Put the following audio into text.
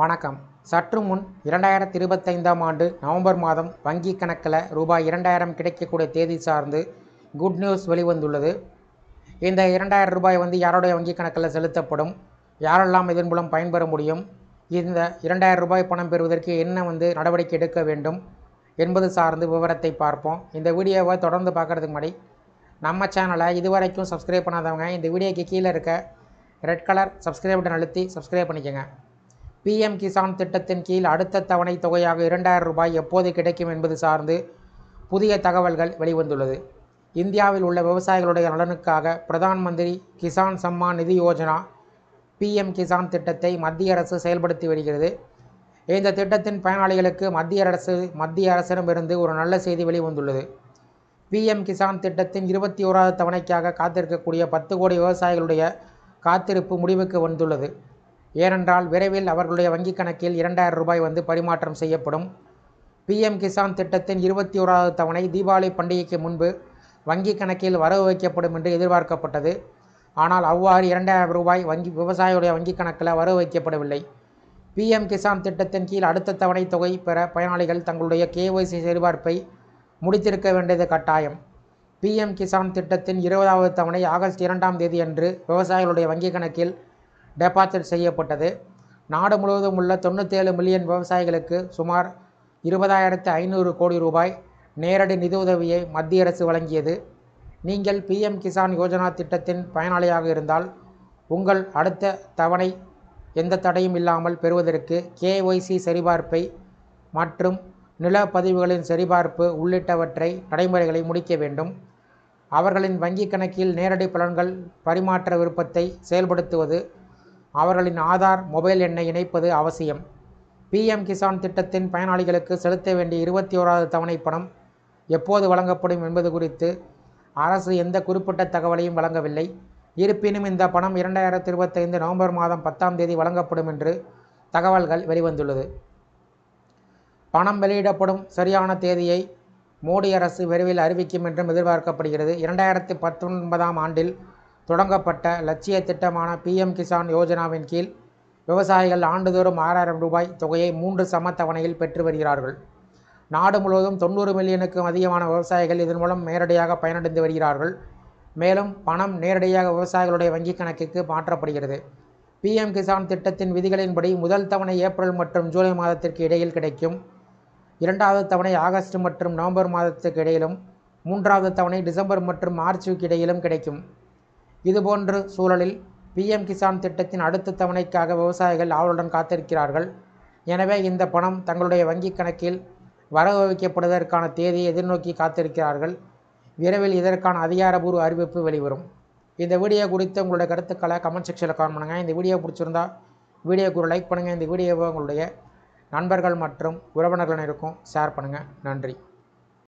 வணக்கம். சற்று முன் இரண்டாயிரத்தி இருபத்தைந்தாம் ஆண்டு நவம்பர் மாதம் வங்கி கணக்கில் ரூபாய் இரண்டாயிரம் கிடைக்கக்கூடிய தேதி சார்ந்து குட் நியூஸ் வெளிவந்துள்ளது. இந்த இரண்டாயிரம் ரூபாய் வந்து யாருடைய வங்கி கணக்கில் செலுத்தப்படும்? யாரெல்லாம் இதன் மூலம் பயன்பெற முடியும்? இந்த இரண்டாயிரம் ரூபாய் பணம் பெறுவதற்கு என்ன வந்து நடவடிக்கை எடுக்க வேண்டும் என்பது சார்ந்து விவரத்தை பார்ப்போம். இந்த வீடியோவை தொடர்ந்து பார்க்குறதுக்கு முன்னாடி நம்ம சேனலை இதுவரைக்கும் சப்ஸ்கிரைப் பண்ணாதவங்க இந்த வீடியோக்கு கீழே இருக்க ரெட் கலர் சப்ஸ்கிரைப் பட்டன் அழுத்தி சப்ஸ்கிரைப் பண்ணிக்கோங்க. பிஎம் கிசான் திட்டத்தின் கீழ் அடுத்த தவணை தொகையாக இரண்டாயிரம் ரூபாய் எப்போது கிடைக்கும் என்பது சார்ந்து புதிய தகவல்கள் வெளிவந்துள்ளது. இந்தியாவில் உள்ள விவசாயிகளுடைய நலனுக்காக பிரதான் மந்திரி கிசான் சம்மான் நிதி யோஜனா பிஎம் கிசான் திட்டத்தை மத்திய அரசு செயல்படுத்தி வருகிறது. இந்த திட்டத்தின் பயனாளிகளுக்கு மத்திய அரசு மத்திய அரசிடமிருந்து ஒரு நல்ல செய்தி வெளிவந்துள்ளது. பிஎம் கிசான் திட்டத்தின் இருபத்தி ஓராவது தவணைக்காக காத்திருக்கக்கூடிய பத்து கோடி விவசாயிகளுடைய காத்திருப்பு முடிவுக்கு வந்துள்ளது. ஏனென்றால் விரைவில் அவர்களுடைய வங்கிக் கணக்கில் இரண்டாயிரம் ரூபாய் வந்து பரிமாற்றம் செய்யப்படும். பிஎம் கிசான் திட்டத்தின் இருபத்தி ஓராவது தவணை தீபாவளி பண்டிகைக்கு முன்பு வங்கிக் கணக்கில் வரவு வைக்கப்படும் என்று எதிர்பார்க்கப்பட்டது. ஆனால் அவ்வாறு இரண்டாயிரம் ரூபாய் வங்கி விவசாயிகளுடைய வங்கிக் கணக்கில் வரவு வைக்கப்படவில்லை. பிஎம் கிசான் திட்டத்தின் கீழ் அடுத்த தவணை தொகை பெற பயனாளிகள் தங்களுடைய கேஒய்சி சரிபார்ப்பை முடித்திருக்க வேண்டியது கட்டாயம். பிஎம் கிசான் திட்டத்தின் இருபதாவது தவணை ஆகஸ்ட் இரண்டாம் தேதி அன்று விவசாயிகளுடைய வங்கிக் கணக்கில் டெபாசிட் செய்யப்பட்டது. நாடு முழுவதும் உள்ள தொண்ணூற்றேழு மில்லியன் விவசாயிகளுக்கு சுமார் இருபதாயிரத்து ஐநூறு கோடி ரூபாய் நேரடி நிதியுதவியை மத்திய அரசு வழங்கியது. நீங்கள் பிஎம் கிசான் யோஜனா திட்டத்தின் பயனாளியாக இருந்தால் உங்கள் அடுத்த தவணை எந்த தடையும் இல்லாமல் பெறுவதற்கு கேஒய்சி சரிபார்ப்பை மற்றும் நிலப்பதிவுகளின் சரிபார்ப்பு உள்ளிட்டவற்றை நடைமுறைகளை முடிக்க வேண்டும். அவர்களின் வங்கிக் கணக்கில் நேரடி பலன்கள் பரிமாற்ற விருப்பத்தை செயல்படுத்துவது அவர்களின் ஆதார் மொபைல் எண்ணை இணைப்பது அவசியம். பிஎம் கிசான் திட்டத்தின் பயனாளிகளுக்கு செலுத்த வேண்டிய இருபத்தி ஓராவது தவணை பணம் எப்போது வழங்கப்படும் என்பது குறித்து அரசு எந்த குறிப்பிட்ட தகவலையும் வழங்கவில்லை. இருப்பினும் இந்த பணம் இரண்டாயிரத்தி இருபத்தைந்து நவம்பர் மாதம் பத்தாம் தேதி வழங்கப்படும் என்று தகவல்கள் வெளிவந்துள்ளது. பணம் வெளியிடப்படும் சரியான தேதியை மோடி அரசு விரைவில் அறிவிக்கும் என்றும் எதிர்பார்க்கப்படுகிறது. இரண்டாயிரத்தி பத்தொன்பதாம் ஆண்டில் தொடங்கப்பட்ட லட்சிய திட்டமான பிஎம் கிசான் யோஜனாவின் கீழ் விவசாயிகள் ஆண்டுதோறும் ஆறாயிரம் ரூபாய் தொகையை மூன்று சம தவணையில் பெற்று வருகிறார்கள். நாடு முழுவதும் தொண்ணூறு மில்லியனுக்கும் அதிகமான விவசாயிகள் இதன் மூலம் நேரடியாக பயனடைந்து வருகிறார்கள். மேலும் பணம் நேரடியாக விவசாயிகளுடைய வங்கிக் கணக்குக்கு மாற்றப்படுகிறது. பிஎம் கிசான் திட்டத்தின் விதிகளின்படி முதல் தவணை ஏப்ரல் மற்றும் ஜூலை மாதத்திற்கு இடையில் கிடைக்கும். இரண்டாவது தவணை ஆகஸ்ட் மற்றும் நவம்பர் மாதத்துக்கு இடையிலும் மூன்றாவது தவணை டிசம்பர் மற்றும் மார்ச்சுக்கு இடையிலும் கிடைக்கும். இதுபோன்ற சூழலில் பிஎம் கிசான் திட்டத்தின் அடுத்த தவணைக்காக விவசாயிகள் ஆவலுடன் காத்திருக்கிறார்கள். எனவே இந்த பணம் தங்களுடைய வங்கிக் கணக்கில் வரவு வைக்கப்படுவதற்கான தேதியை எதிர்நோக்கி காத்திருக்கிறார்கள். விரைவில் இதற்கான அதிகாரபூர்வ அறிவிப்பு வெளிவரும். இந்த வீடியோ குறித்து உங்களுடைய கருத்துக்களை கமெண்ட் செக்ஷனில் கமெண்ட் பண்ணுங்கள் இந்த வீடியோ பிடிச்சிருந்தா வீடியோக்கு ஒரு லைக் பண்ணுங்கள் இந்த வீடியோவை உங்களுடைய நண்பர்கள் மற்றும் உறவினர்களும் இருக்கும். ஷேர் பண்ணுங்கள் நன்றி.